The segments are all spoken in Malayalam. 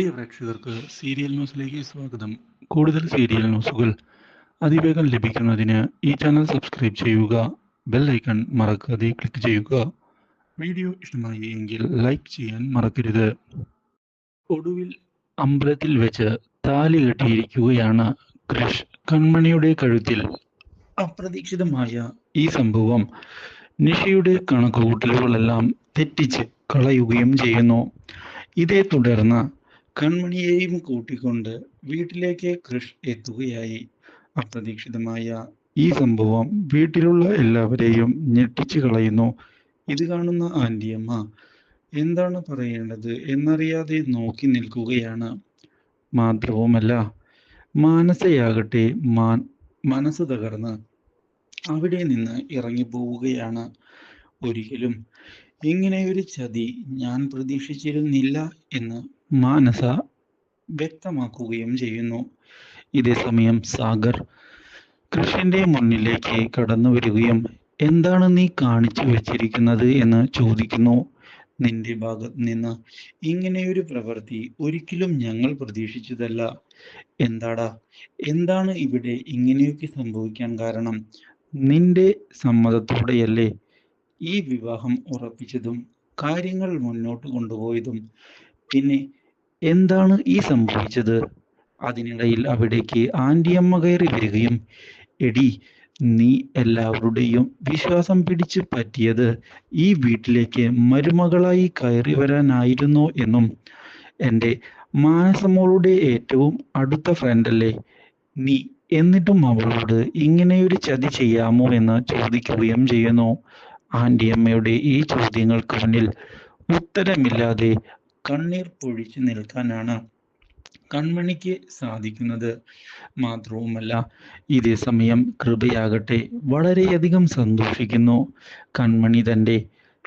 പ്രിയ പ്രേക്ഷകർക്ക് സീരിയൽ ന്യൂസിലേക്ക് സ്വാഗതം. കൂടുതൽ സീരിയൽ ന്യൂസുകൾ അതിവേഗം ലഭിക്കുന്നതിന് ഈ ചാനൽ സബ്സ്ക്രൈബ് ചെയ്യുക ബെൽ ഐക്കൺ മറക്കാതെ ക്ലിക്ക് ചെയ്യുക. വീഡിയോ ഇഷ്ടമായി എങ്കിൽ ലൈക്ക് ചെയ്യാൻ മറക്കരുത്. ഒടുവിൽ അമ്പലത്തിൽ വെച്ച് താലി കെട്ടിയിരിക്കുകയാണ് കൃഷ് കൺമണിയുടെ കഴുത്തിൽ. അപ്രതീക്ഷിതമായ ഈ സംഭവം നിഷയുടെ കണക്കുകൂട്ടലുകളെല്ലാം തെറ്റിച്ച് കളയുകയും ചെയ്യുന്നു. ഇതേ തുടർന്ന് കൺമണിയെയും കൂട്ടിക്കൊണ്ട് വീട്ടിലേക്ക് കൃഷ് എത്തുകയായി. അപ്രതീക്ഷിതമായ ഈ സംഭവം വീട്ടിലുള്ള എല്ലാവരെയും ഞെട്ടിച്ചു കളയുന്നു. ഇത് കാണുന്ന ആന്റിയമ്മ എന്താണ് പറയേണ്ടത്? എന്നറിയാതെ നോക്കി നിൽക്കുകയാണ്. മാത്രവുമല്ല മാനസയാകട്ടെ മാൻ മനസ്സ് തകർന്ന് അവിടെ നിന്ന് ഇറങ്ങി പോവുകയാണ് ഒരിക്കലും ഇങ്ങനെയൊരു ചതി ഞാൻ പ്രതീക്ഷിച്ചിരുന്നില്ല എന്ന് മാനസ വ്യക്തമാക്കുകയും ചെയ്യുന്നു. ഇതേസമയം സാഗർ കൃഷിന്റെ മുന്നിലേക്ക് കടന്നു വരികയും എന്താണ് നീ കാണിച്ചു വെച്ചിരിക്കുന്നത്? എന്ന് ചോദിക്കുന്നു. നിന്റെ ഭാഗത്ത് നിന്ന് ഇങ്ങനെയൊരു പ്രവൃത്തി ഒരിക്കലും ഞങ്ങൾ പ്രതീക്ഷിച്ചതല്ല. എന്താടാ? എന്താണ് ഇവിടെ ഇങ്ങനെയൊക്കെ സംഭവിക്കാൻ കാരണം? നിന്റെ സമ്മതത്തോടെയല്ലേ ഈ വിവാഹം ഉറപ്പിച്ചതും കാര്യങ്ങൾ മുന്നോട്ട് കൊണ്ടുപോയതും പിന്നെ എന്താണ് ഈ സംഭവിച്ചത്? അതിനിടയിൽ അവിടേക്ക് ആന്റിയമ്മ കയറി വരികയും എടി നീ എല്ലാവരുടെയും വിശ്വാസം പിടിച്ചു പറ്റിയത് ഈ വീട്ടിലേക്ക് മരുമകളായി കയറി വരാനായിരുന്നോ എന്നും എന്റെ മാനസമോളുടെ ഏറ്റവും അടുത്ത ഫ്രണ്ടല്ലേ നീ എന്നിട്ടും അവളോട് ഇങ്ങനെയൊരു ചതി ചെയ്യാമോ എന്ന് ചോദിക്കുകയും ചെയ്യുന്നു. ആന്റിയമ്മയുടെ ഈ ചോദ്യങ്ങൾക്ക് മുന്നിൽ ഉത്തരമില്ലാതെ കണ്ണീർ പൊഴിച്ചു നിൽക്കാനാണ് കൺമണിക്ക് സാധിക്കുന്നത്. മാത്രവുമല്ല ഇതേ സമയം കൃപയാകട്ടെ വളരെയധികം സന്തോഷിക്കുന്നു. കൺമണി തന്റെ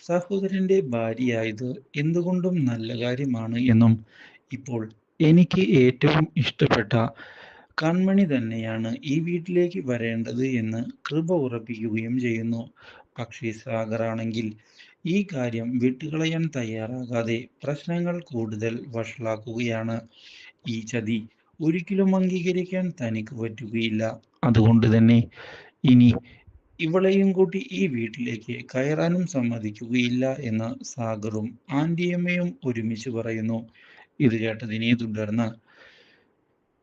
സഹോദരന്റെ ഭാര്യയായത് എന്തുകൊണ്ടും നല്ല കാര്യമാണ് എന്നും ഇപ്പോൾ എനിക്ക് ഏറ്റവും ഇഷ്ടപ്പെട്ട കൺമണി തന്നെയാണ് ഈ വീട്ടിലേക്ക് വരേണ്ടത് എന്ന് കൃപ ഉറപ്പിക്കുകയും ചെയ്യുന്നു. പക്ഷേ സാഗറാണെങ്കിൽ ഈ കാര്യം വിട്ടുകളയാൻ തയ്യാറാകാതെ പ്രശ്നങ്ങൾ കൂടുതൽ വഷളാക്കുകയാണ്. ഈ ചതി ഒരിക്കലും അംഗീകരിക്കാൻ തനിക്ക് പറ്റുകയില്ല. അതുകൊണ്ട് തന്നെ ഇനി ഇവളെയും കൂട്ടി ഈ വീട്ടിലേക്ക് കയറാനും സമ്മതിക്കുകയില്ല എന്ന് സാഗറും ആന്റിയമ്മയും ഒരുമിച്ച് പറയുന്നു. ഇത് കേട്ടതിനെ തുടർന്ന്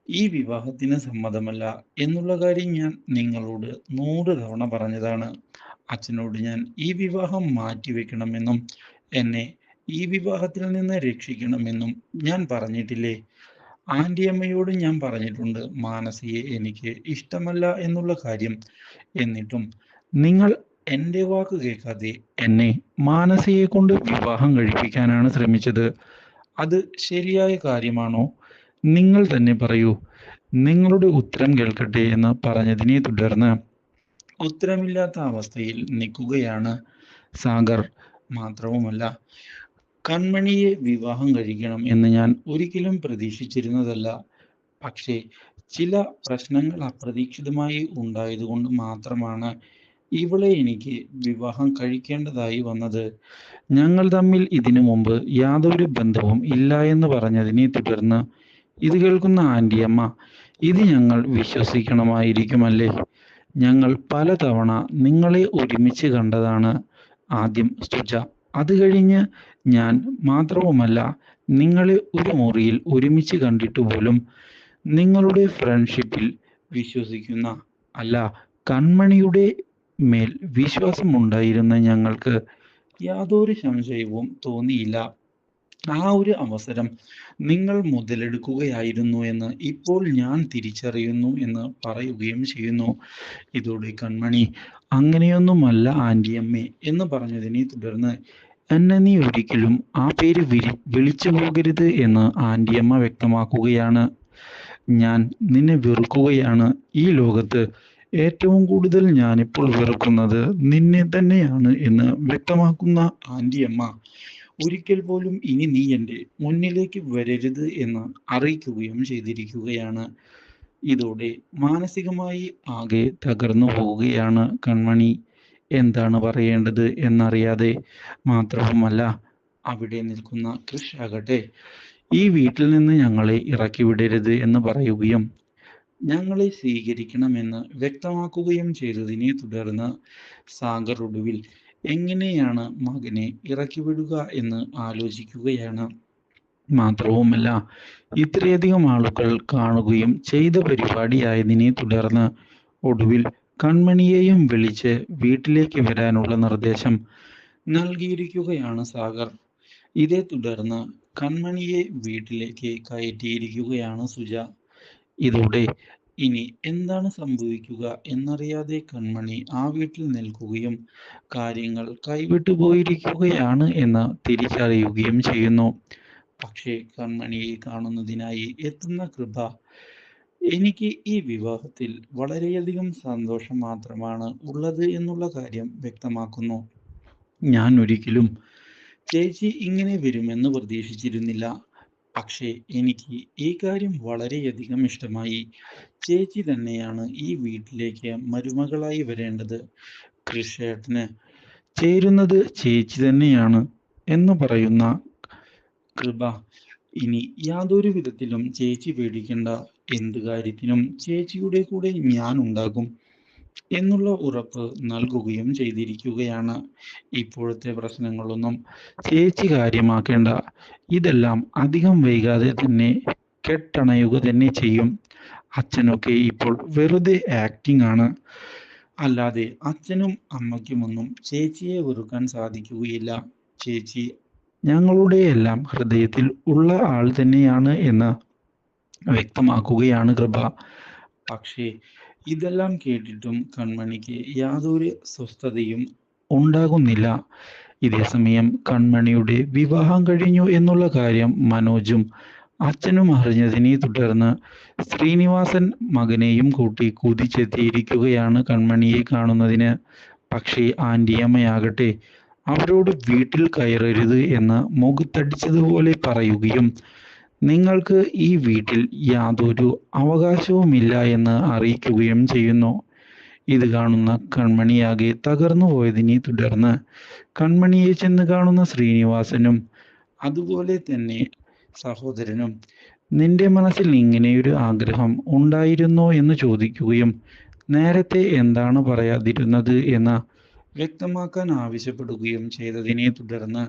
ഈ വിവാഹത്തിന് സമ്മതമല്ല എന്നുള്ള കാര്യം ഞാൻ നിങ്ങളോട് നൂറ് തവണ പറഞ്ഞതാണ്. അച്ഛനോട് ഞാൻ ഈ വിവാഹം മാറ്റിവെക്കണമെന്നും എന്നെ ഈ വിവാഹത്തിൽ നിന്ന് രക്ഷിക്കണമെന്നും ഞാൻ പറഞ്ഞിട്ടില്ലേ? ആന്റിയമ്മയോട് ഞാൻ പറഞ്ഞിട്ടുണ്ട് മാനസിയെ എനിക്ക് ഇഷ്ടമല്ല എന്നുള്ള കാര്യം. എന്നിട്ടും നിങ്ങൾ എന്റെ വാക്ക് കേൾക്കാതെ എന്നെ മാനസിയെ കൊണ്ട് വിവാഹം കഴിപ്പിക്കാനാണ് ശ്രമിച്ചത്. അത് ശരിയായ കാര്യമാണോ? നിങ്ങൾ തന്നെ പറയൂ. നിങ്ങളുടെ ഉത്തരം കേൾക്കട്ടെ എന്ന് പറഞ്ഞതിനെ തുടർന്ന് ഉത്തരമില്ലാത്ത അവസ്ഥയിൽ നിൽക്കുകയാണ് സാഗർ. മാത്രവുമല്ല കൺമണിയെ വിവാഹം കഴിക്കണം എന്ന് ഞാൻ ഒരിക്കലും പ്രതീക്ഷിച്ചിരുന്നതല്ല. പക്ഷേ ചില പ്രശ്നങ്ങൾ അപ്രതീക്ഷിതമായി ഉണ്ടായതുകൊണ്ട് മാത്രമാണ് ഇവളെ എനിക്ക് വിവാഹം കഴിക്കേണ്ടതായി വന്നത്. ഞങ്ങൾ തമ്മിൽ ഇതിനു മുമ്പ് യാതൊരു ബന്ധവും ഇല്ല എന്ന് പറഞ്ഞതിനെ തുടർന്ന് ഇത് കേൾക്കുന്ന ആന്റിയമ്മ ഇത് ഞങ്ങൾ വിശ്വസിക്കണമായിരിക്കുമല്ലേ? ഞങ്ങൾ പലതവണ നിങ്ങളെ ഒരുമിച്ച് കണ്ടതാണ്. ആദ്യം സുജ അത് കഴിഞ്ഞ് ഞാൻ മാത്രവുമല്ല നിങ്ങളെ ഒരു മുറിയിൽ ഒരുമിച്ച് കണ്ടിട്ട് പോലും നിങ്ങളുടെ ഫ്രണ്ട്ഷിപ്പിൽ വിശ്വസിക്കുന്ന അല്ല കൺമണിയുടെ മേൽ വിശ്വാസമുണ്ടായിരുന്ന ഞങ്ങൾക്ക് യാതൊരു സംശയവും തോന്നിയില്ല. ആ ഒരു അവസരം നിങ്ങൾ മുതലെടുക്കുകയായിരുന്നു എന്ന് ഇപ്പോൾ ഞാൻ തിരിച്ചറിയുന്നു എന്ന് പറയുകയും ചെയ്യുന്നു. ഇതോടെ കൺമണി അങ്ങനെയൊന്നുമല്ല ആന്റിയമ്മേ എന്ന് പറഞ്ഞതിനെ തുടർന്ന് എന്നെ നീ ഒരിക്കലും ആ പേര് വിളി വിളിച്ചു പോകരുത് എന്ന് ആന്റിയമ്മ വ്യക്തമാക്കുകയാണ്. ഞാൻ നിന്നെ വെറുക്കുകയാണ്. ഈ ലോകത്ത് ഏറ്റവും കൂടുതൽ ഞാനിപ്പോൾ വെറുക്കുന്നത് നിന്നെ തന്നെയാണ് എന്ന് വ്യക്തമാക്കുന്ന ആന്റിയമ്മ ഒരിക്കൽ പോലും ഇനി നീ എന്റെ മുന്നിലേക്ക് വരരുത് എന്ന് അറിയിക്കുകയും ചെയ്തിരിക്കുകയാണ്. ഇതോടെ മാനസികമായി ആകെ തകർന്നു പോവുകയാണ് കൺമണി. എന്താണ് പറയേണ്ടത് എന്നറിയാതെ മാത്രവുമല്ല അവിടെ നിൽക്കുന്ന കൃഷ് ആകട്ടെ ഈ വീട്ടിൽ നിന്ന് ഞങ്ങളെ ഇറക്കി വിടരുത് എന്ന് പറയുകയും ഞങ്ങളെ സ്വീകരിക്കണമെന്ന് വ്യക്തമാക്കുകയും ചെയ്തതിനെ തുടർന്ന് സാഗർ ഒടുവിൽ എങ്ങനെയാണ് മകനെ ഇറക്കിവിടുക എന്ന് ആലോചിക്കുകയാണ്. മാത്രവുമല്ല ഇത്രയധികം ആളുകൾ കാണുകയും ചെയ്ത പരിപാടിയായതിനെ തുടർന്ന് ഒടുവിൽ കൺമണിയെയും വിളിച്ച് വീട്ടിലേക്ക് വരാനുള്ള നിർദ്ദേശം നൽകിയിരിക്കുകയാണ് സാഗർ. ഇതേ തുടർന്ന് കൺമണിയെ വീട്ടിലേക്ക് കയറ്റിയിരിക്കുകയാണ് സുജ. ഇതോടെ ഇനി എന്താണ് സംഭവിക്കുക എന്നറിയാതെ കൺമണി ആ വീട്ടിൽ നിൽക്കുകയും കാര്യങ്ങൾ കൈവിട്ടു പോയിരിക്കുകയാണ് എന്ന് തിരിച്ചറിയുകയും ചെയ്യുന്നു. പക്ഷേ കൺമണിയെ കാണുന്നതിനായി എത്തുന്ന കൃപ എനിക്ക് ഈ വിവാഹത്തിൽ വളരെയധികം സന്തോഷം മാത്രമാണ് ഉള്ളത് എന്നുള്ള കാര്യം വ്യക്തമാക്കുന്നു. ഞാൻ ഒരിക്കലും ചേച്ചി ഇങ്ങനെ വരുമെന്ന് പ്രതീക്ഷിച്ചിരുന്നില്ല. പക്ഷേ എനിക്ക് ഈ കാര്യം വളരെയധികം ഇഷ്ടമായി. ചേച്ചി തന്നെയാണ് ഈ വീട്ടിലേക്ക് മരുമകളായി വരേണ്ടത്. കൃഷേട്ടന് ചേരുന്നത് ചേച്ചി തന്നെയാണ് എന്ന് പറയുന്ന കൃപ. ഇനി യാതൊരു വിധത്തിലും ചേച്ചി പേടിക്കേണ്ട. എന്ത് കാര്യത്തിനും ചേച്ചിയുടെ കൂടെ ഞാൻ ഉണ്ടാകും. എന്നുള്ള ഉറപ്പ് നൽകുകയും ചെയ്തിരിക്കുകയാണ്. ഇപ്പോഴത്തെ പ്രശ്നങ്ങളൊന്നും ചേച്ചി കാര്യമാക്കേണ്ട. ഇതെല്ലാം അധികം വൈകാതെ തന്നെ കെട്ടണയുക തന്നെ ചെയ്യും. അച്ഛനൊക്കെ ഇപ്പോൾ വെറുതെ ആക്ടിംഗ് ആണ്. അല്ലാതെ അച്ഛനും അമ്മയ്ക്കുമൊന്നും ചേച്ചിയെ വെറുക്കാൻ സാധിക്കുകയില്ല. ചേച്ചി ഞങ്ങളുടെ എല്ലാം ഹൃദയത്തിൽ ഉള്ള ആൾ തന്നെയാണ് എന്ന് വ്യക്തമാക്കുകയാണ് കൃപ. പക്ഷേ ഇതെല്ലാം കേട്ടിട്ടും കൺമണിക്ക് യാതൊരു സ്വസ്ഥതയും ഉണ്ടാകുന്നില്ല. ഇതേസമയം കൺമണിയുടെ വിവാഹം കഴിഞ്ഞു എന്നുള്ള കാര്യം മനോജും അച്ഛനും അറിഞ്ഞതിനെ തുടർന്ന് ശ്രീനിവാസൻ മകനെയും കൂട്ടി കുതിച്ചെത്തിയിരിക്കുകയാണ് കൺമണിയെ കാണുന്നതിന്. പക്ഷേ ആന്റിയമ്മയാകട്ടെ അവരോട് വീട്ടിൽ കയറരുത് എന്ന് മുഖത്തടിച്ചതുപോലെ പറയുകയും നിങ്ങൾക്ക് ഈ വീട്ടിൽ യാതൊരു അവകാശവുമില്ല എന്ന് അറിയിക്കുകയും ചെയ്യുന്നു. ഇത് കാണുന്ന കൺമണിയാകെ തകർന്നു പോയതിനെ തുടർന്ന് കൺമണിയെ ചെന്ന് കാണുന്ന ശ്രീനിവാസനും അതുപോലെ തന്നെ സഹോദരനും നിന്റെ മനസ്സിൽ ഇങ്ങനെയൊരു ആഗ്രഹം ഉണ്ടായിരുന്നോ? എന്ന് ചോദിക്കുകയും നേരത്തെ എന്താണ് പറയാതിരുന്നത്? എന്ന് വ്യക്തമാക്കാൻ ആവശ്യപ്പെടുകയും ചെയ്തതിനെ തുടർന്ന്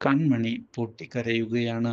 കൺമണി പൊട്ടിക്കരയുകയാണ്.